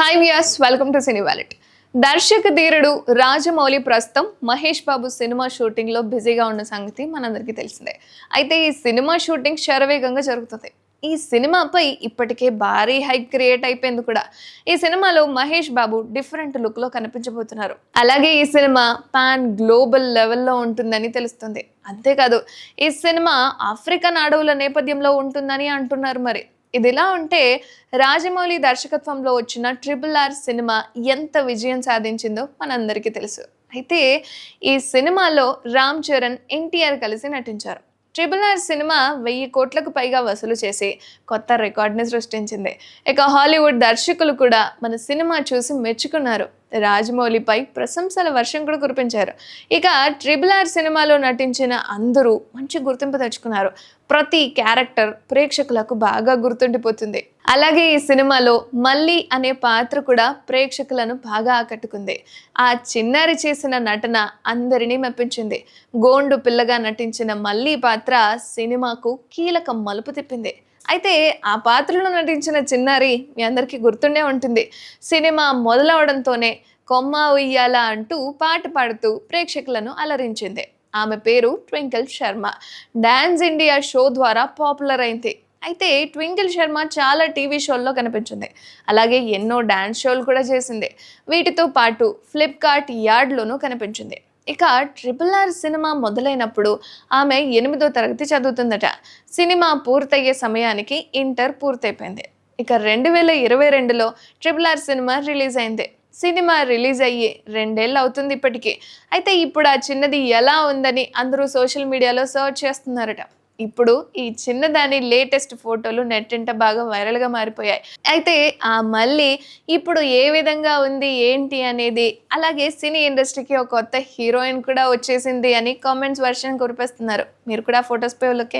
Hi viewers welcome to cine valet దర్శక ధీరుడు రాజమౌళి ప్రస్తుతం మహేష్ బాబు సినిమా షూటింగ్లో బిజీగా ఉన్న సంగతి మనందరికీ తెలిసిందే. అయితే ఈ సినిమా షూటింగ్ శరవేగంగా జరుగుతుంది. ఈ సినిమాపై ఇప్పటికే భారీ హైప్ క్రియేట్ అయిపోయింది కూడా. ఈ సినిమాలో మహేష్ బాబు డిఫరెంట్ లుక్లో కనిపించబోతున్నారు. అలాగే ఈ సినిమా పాన్ గ్లోబల్ లెవెల్లో ఉంటుందని తెలుస్తుంది. అంతేకాదు ఈ సినిమా ఆఫ్రికన్ అడవుల నేపథ్యంలో ఉంటుందని అంటున్నారు మరి. ఇదిలా ఉంటే రాజమౌళి దర్శకత్వంలో వచ్చిన ట్రిపుల్ ఆర్ సినిమా ఎంత విజయం సాధించిందో మనందరికీ తెలుసు. అయితే ఈ సినిమాలో రామ్ చరణ్ ఎన్టీఆర్ కలిసి నటించారు. ట్రిపుల్ ఆర్ సినిమా వెయ్యి కోట్లకు పైగా వసూలు చేసి కొత్త రికార్డ్ని సృష్టించింది. ఇక హాలీవుడ్ దర్శకులు కూడా మన సినిమా చూసి మెచ్చుకున్నారు. రాజమౌళిపై ప్రశంసల వర్షం కూడా కురిపించారు. ఇక ట్రిపుల్ ఆర్ సినిమాలో నటించిన అందరూ మంచి గుర్తింపు తెచ్చుకున్నారు. ప్రతి క్యారెక్టర్ ప్రేక్షకులకు బాగా గుర్తుండిపోతుంది. అలాగే ఈ సినిమాలో మళ్ళీ అనే పాత్ర కూడా ప్రేక్షకులను బాగా ఆకట్టుకుంది. ఆ చిన్నారి చేసిన నటన అందరినీ మెప్పించింది. గోండు పిల్లగా నటించిన మళ్ళీ పాత్ర సినిమాకు కీలక మలుపు తిప్పింది. అయితే ఆ పాత్రలో నటించిన చిన్నారి మీ అందరికీ గుర్తుండే ఉంటుంది. సినిమా మొదలవడంతోనే కొమ్మ ఉయ్యాల అంటూ పాట పాడుతూ ప్రేక్షకులను అలరించింది. ఆమె పేరు twinkle Sharma. Dance India show ద్వారా పాపులర్ అయింది. అయితే ట్వింకిల్ శర్మ చాలా టీవీ షోల్లో కనిపించింది. అలాగే ఎన్నో డ్యాన్స్ షోలు కూడా చేసింది. వీటితో పాటు ఫ్లిప్కార్ట్ యార్డ్లోనూ కనిపించింది. ఇక ట్రిపుల్ ఆర్ సినిమా మొదలైనప్పుడు ఆమె ఎనిమిదో తరగతి చదువుతుందట. సినిమా పూర్తయ్యే సమయానికి ఇంటర్ పూర్తయిపోయింది. ఇక రెండు వేల ఇరవై రెండులో ట్రిపుల్ ఆర్ సినిమా రిలీజ్ అయింది. సినిమా రిలీజ్ అయ్యి రెండేళ్ళు అవుతుంది ఇప్పటికీ. అయితే ఇప్పుడు ఆ చిన్నది ఎలా ఉందని అందరూ సోషల్ మీడియాలో సర్చ్ చేస్తున్నారట. ఇప్పుడు ఈ చిన్నదాని లేటెస్ట్ ఫోటోలు నెట్టింట బాగా వైరల్గా మారిపోయాయి. అయితే ఆ మళ్ళీ ఇప్పుడు ఏ విధంగా ఉంది ఏంటి అనేది అలాగే సినీ ఇండస్ట్రీకి ఒక కొత్త హీరోయిన్ కూడా వచ్చేసింది అని కామెంట్స్ వర్షన్ కురిపిస్తున్నారు. మీరు కూడా ఫొటోస్ పై లుక్